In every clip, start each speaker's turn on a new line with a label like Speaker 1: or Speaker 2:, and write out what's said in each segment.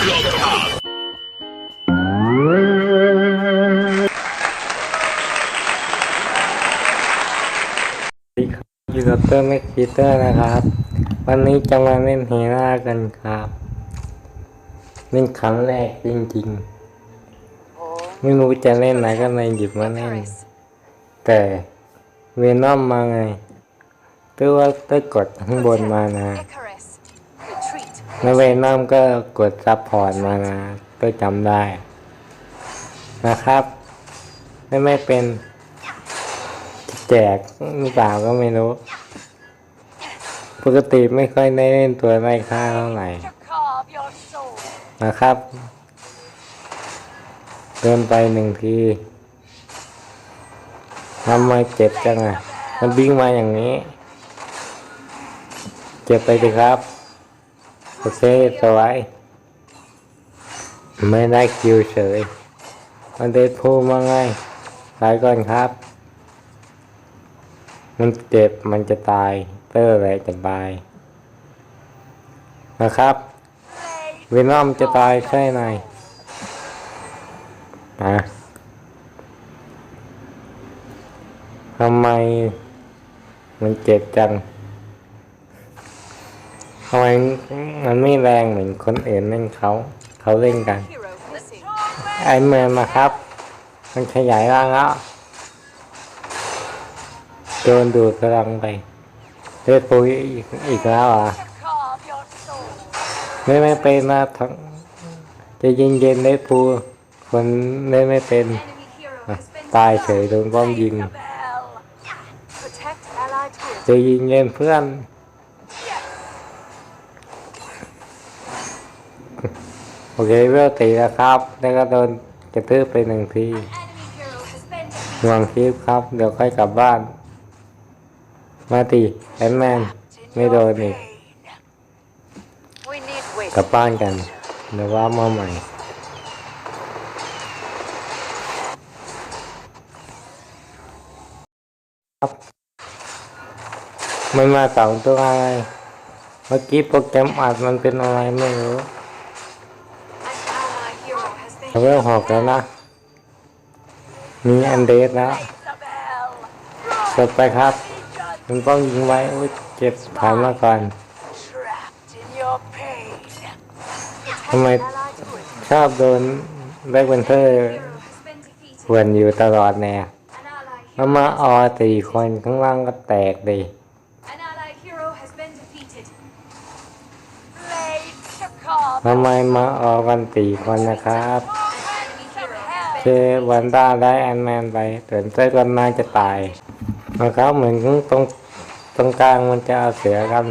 Speaker 1: อยู่กับเตอร์แม็กพีเตอร์นะครับ วันนี้จะมาเล่นเฮล่ากันครับเล่นครั้งแรกจริงๆ ไม่รู้จะเล่นไหนก็เลยหยิบมาเล่น แต่เวนอมมาไงตอร์ว่าเตอร์กดข้างบนมานะ แล้วเวนอมก็กดซับพอร์ตมานะเตอร์จำได้ นะครับไม่ไม่เป็นแจกหรือเปล่าก็ไม่รู้ ปกติไม่ค่อยได้เล่นตัวไร้ค่าเท่าไหร่นะครับเดินไปหนึ่งทีทำไมเจ็บจังอะ มันวิ่งมาอย่างนี้ เจ็บไปสิครับ โอเคสว้ไม่ได้คิวเฉยมันเดดพูมาไงตายก่อนครับ มันเจ็บมันจะตาย เตอร์อะไรจะตาย นะครับเวนอมจะตายใช่ไหมนะทำไมมันเจ็บจัง ทำไมมันไม่แรงเหมือนคนอื่นเล่นเขาเขาเล่นกัน
Speaker 2: Hero missing.
Speaker 1: ไอเมนมาครับ มันขยายร่างแล้วโดนดูดพลังไปเลือดปุยอีกอีกแล้วอะ
Speaker 2: To carve your soul.
Speaker 1: ไม่ไม่เป็นนะทั้งจะยิงเย็นได้พูคนเล่นไม่เป็น
Speaker 2: Enemy hero has been
Speaker 1: ตายเฉยโดนบ้อมยิง
Speaker 2: Isabel. Protect allied hero.
Speaker 1: จะยิงเย็นเพื่อน โอเคเวลตีแล้วครับ แล้วก็โดนกระทืบไปหนึ่งทีห่วงคลิปครับ เดี๋ยวค่อยกลับบ้าน มาตีแอนแมนไม่โดนอีกกลับบ้านกัน เดี๋ยวว่ามาใหม่ครับมันมาสองตัวอะไร เมื่อกี้โปรแกรมอัดมันเป็นอะไรไม่รู้ เลเวลหกแล้วนะ มีอันเดสแล้ว
Speaker 2: Isabel.
Speaker 1: กดไปครับมันต้องยิงไว้อุ๊ยเจ็บผ่านมาก่อน
Speaker 2: Trapped in your pain.
Speaker 1: ทำไม
Speaker 2: Allied hero
Speaker 1: ชอบโดนแบ็คเวนเทอร์
Speaker 2: has been defeated.
Speaker 1: หวนอยู่ตลอดแนว
Speaker 2: An ally
Speaker 1: แล้วมาออสี่คนข้างล่างก็แตกดิ ทำไมมาออกันสี่คนนะครับเชวันด้าได้แอนแมนไปเตือนเต้กันน่าจะตายนะครับเหมือนตรงตรงกลางมันจะเอาเสือกัน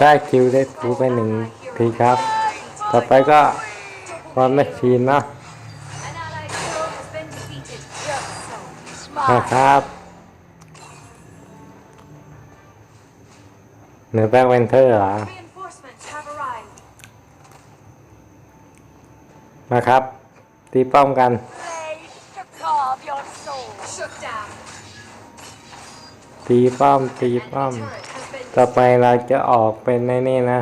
Speaker 1: ได้คิวได้ฟูไปหนึ่งทีครับ ต่อไปก็ความไม่ชีนนะนะครับเหนือแบ็คเวนเทอร์เหรอ นะครับ ตีป้อมกันตีป้อมตีป้อม ต่อไปเราจะออกเป็นในนี่นะ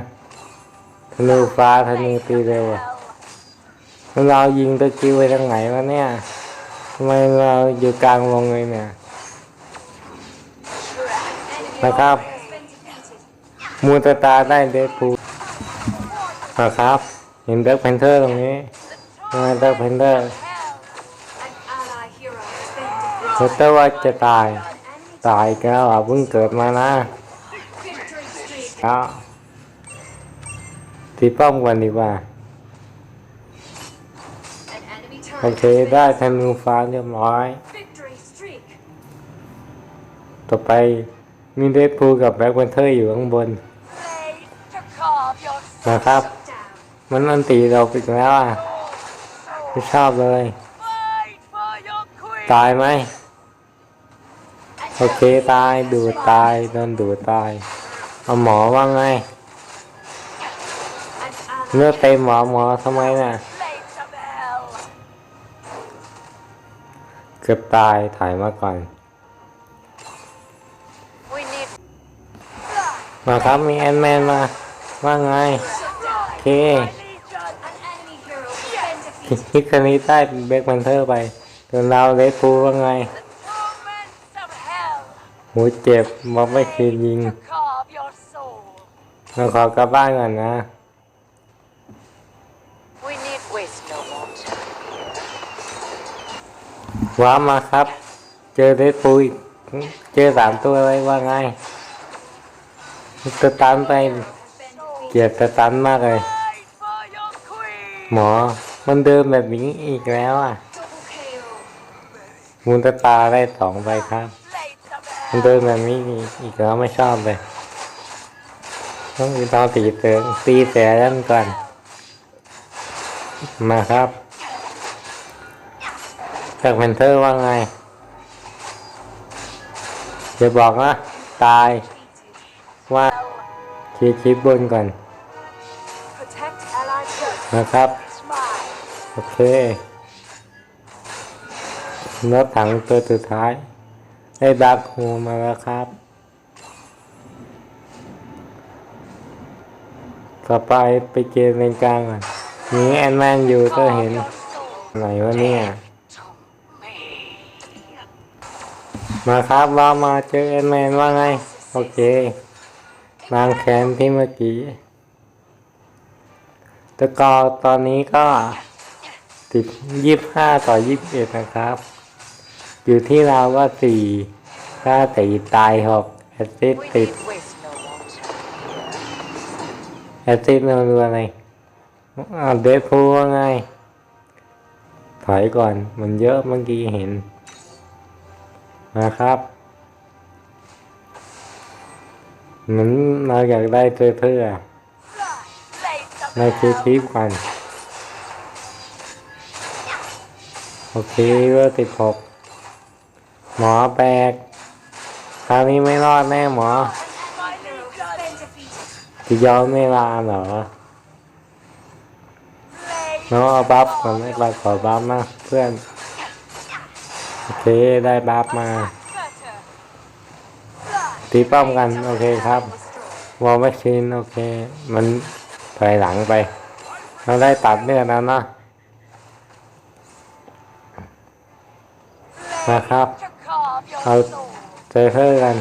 Speaker 1: ธนูฟ้าธนูตีเร็วเรายิงตะกิ้วไปทางไหนวะเนี่ยทำไมเราอยู่กลางวงเลยเนี่ยนะครับ มูตตาได้เดดพูนะครับ เห็นแบ็คแพนเทอร์ตรงนี้ ทำไมแบ็คแพนเทอร์
Speaker 2: Hell. An ally hero has been
Speaker 1: เฮ
Speaker 2: defeated.
Speaker 1: เตอร์ว่าจะตาย
Speaker 2: An enemy
Speaker 1: ตายอีกแล้วอะเพิ่งเกิดมานะ
Speaker 2: victory streak.
Speaker 1: แล้วตีป้อมกันดีกว่า
Speaker 2: An enemy
Speaker 1: โอ
Speaker 2: turret
Speaker 1: เค
Speaker 2: has been
Speaker 1: ได้ธนูฟ้าเรียบร้อย
Speaker 2: victory streak.
Speaker 1: ต่อไปมีเดดพูลกับแบ็คแพนเทอร์อยู่ข้างบน
Speaker 2: Blade to carve your soul.
Speaker 1: นะครับ
Speaker 2: down.
Speaker 1: มันอันตีเราอีกแล้วอะ ไม่ชอบเลย
Speaker 2: Fight for your queen.
Speaker 1: ตายไหมโอเคตายดูดตายโดนดูดตาย เอาหมอว่าไง
Speaker 2: An
Speaker 1: เลือ
Speaker 2: ally
Speaker 1: ดเต็มหมอหมอทำไมน่ะ
Speaker 2: blade to hell.
Speaker 1: เกือบตายถ่ายมาก่อน
Speaker 2: We need
Speaker 1: มาครับมีแอนแมนมา ว่าไง โอเค ฮิคานิใต้เบ็กแมนเทอร์ไปส่นเราเลดฟูว่าไงหูเจ็บม็อไม่คืนยิงเราขอกลับบ้านก่อนนะว้ามาครับ เจอเดดฟูอีกเจอสามตัวอะไรว่าไงตสตันไปเกลียดตสตันมากเลย หมอ มันเดินแบบนี้อีกแล้วอะ
Speaker 2: Double KO.
Speaker 1: มูลตาได้สองไปครับ
Speaker 2: Blades of
Speaker 1: มัน
Speaker 2: hell.
Speaker 1: เดินแบบนี้อีกแล้วไม่ชอบเลยต้องมีตอนตีเตืองตีแสยันก่อน มาครับจากเพนเทอร์ว่าไงจะบอกนะตายว่าเคลียร์คลิปบนก่อน
Speaker 2: Protect allied forces.
Speaker 1: นะครับ
Speaker 2: Smile.
Speaker 1: โอเครถถังตัวสุดท้าย ได้ดักฮูมาแล้วครับ ต่อไปไปเกมเลนกลางก่อนมีแอนแมนอยู่ก็เห็นไหนวะเนี่ย มาครับว่ามาเจอแอนแมนว่าไง โอเคบางแขนที่เมื่อกี้ตะกอตอนนี้ก็ ติดยี่ห้าต่อยี่สิบเอ็ดนะครับ อยู่ที่เราว่าสี่ถ้าตีตายหกแอสซิสติดแอสซิสเราดูอะไรเดฟพูว่าไง ถอยก่อนมันเยอะเมื่อกี้เห็นนะครับเหมือนเราอยากได้เพื่อเพื่อในคลิปก่อน โอเคว่าติดหกหมอแบกคราวนี้ไม่รอดแน่หมอจะยอมไม่ลาเหรอน้องเอาบัฟก่อนไม่เราขอบัฟนะเพื่อน โอเคได้บัฟมาตีป้อมกัน โอเคครับวอลไม่ชินโอเค มันถอยหลังไป เราได้ตัดเลือดแล้วนะ นะครับ เอาเจอเพื่อกัน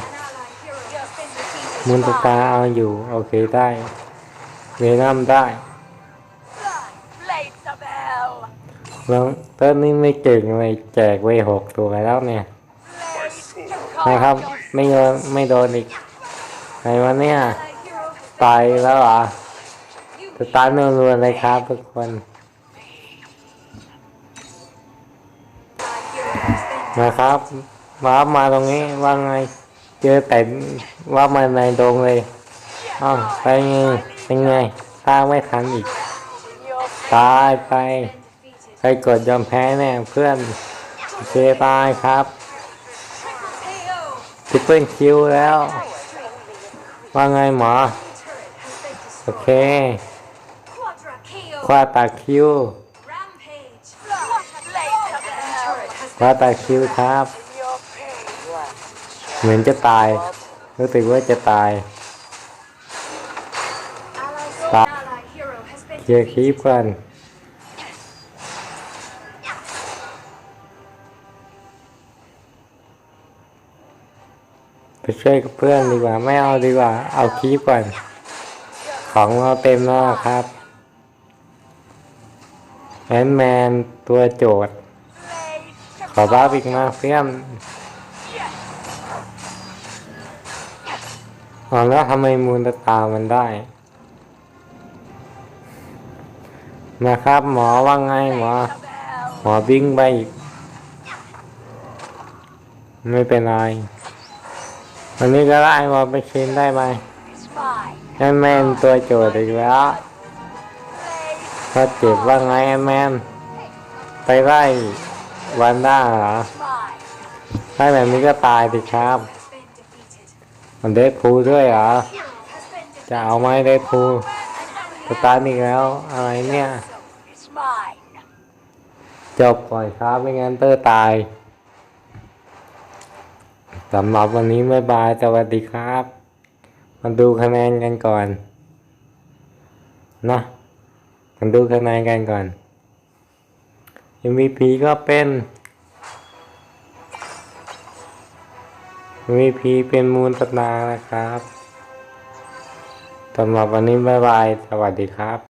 Speaker 1: มุนตตาเอาอยู่ โอเคได้เวนัมได้แล้วเต้นนี่ไม่เก่งเลยแจกไว้หกตัวแล้วเนี่ย นะครับ ไม่โดนไม่โดนอีกไหนวะเนี่ย ตายแล้วเหรอ
Speaker 2: you
Speaker 1: สตาร์ทรัวๆเลยครับทุกคน นะครับว้ามาตรงนี้ว่าไง เจอแต่ว่ามาในดงเลยอ้าวไปไงเป็นไงตาไม่ทันอีก ตายไปใครกดยอมแพ้แน่เพื่อนเคตายครับทิปเปิลคิวแล้ว ว่าไงหมอ โอเคควาตาคิว ว่าตาคิวครับ เหมือนจะตาย รู้สึกว่าจะตาย
Speaker 2: allied,
Speaker 1: Stop.
Speaker 2: allied hero has been
Speaker 1: เคลียร์คลิปก่อนไปช่วยกับเพื่อนดีกว่า ไม่เอาดีกว่า เอาคลิปก่อน ของเราเต็มแล้วครับแอนแมนตัวโจทย์ ขอบ้าอีกมาเพื่อนอ๋อแล้วทำไมมูลตามันได้นะครับหมอว่าไงหมอ หมอบิ้งไปอีก ไม่เป็นไร วันนี้ก็ได้หมอไปเชินได้ไหมแอนแมนตัวโจทย์อีกแล้วถ้าเจ็บว่าไงแอนแมนไปไล่ วันด้าเหรอ
Speaker 2: mine.
Speaker 1: ถ้าแบบนี้ก็ตายสิครับ มันเดฟพูด้วยเหรอ จะเอาไหมเดฟพูสตาร์ทอีกแล้วอะไรเนี่ย จบก่อนครับไม่งั้นเตอร์ตายสำหรับวันนี้บ๊ายบายสวัสดีครับ มาดูคะแนนกันก่อนนะมาดูคะแนนกันก่อน MVP ก็เป็น MVP เป็นมูลตนานะครับสำหรับวันนี้บ๊ายบาย สวัสดีครับ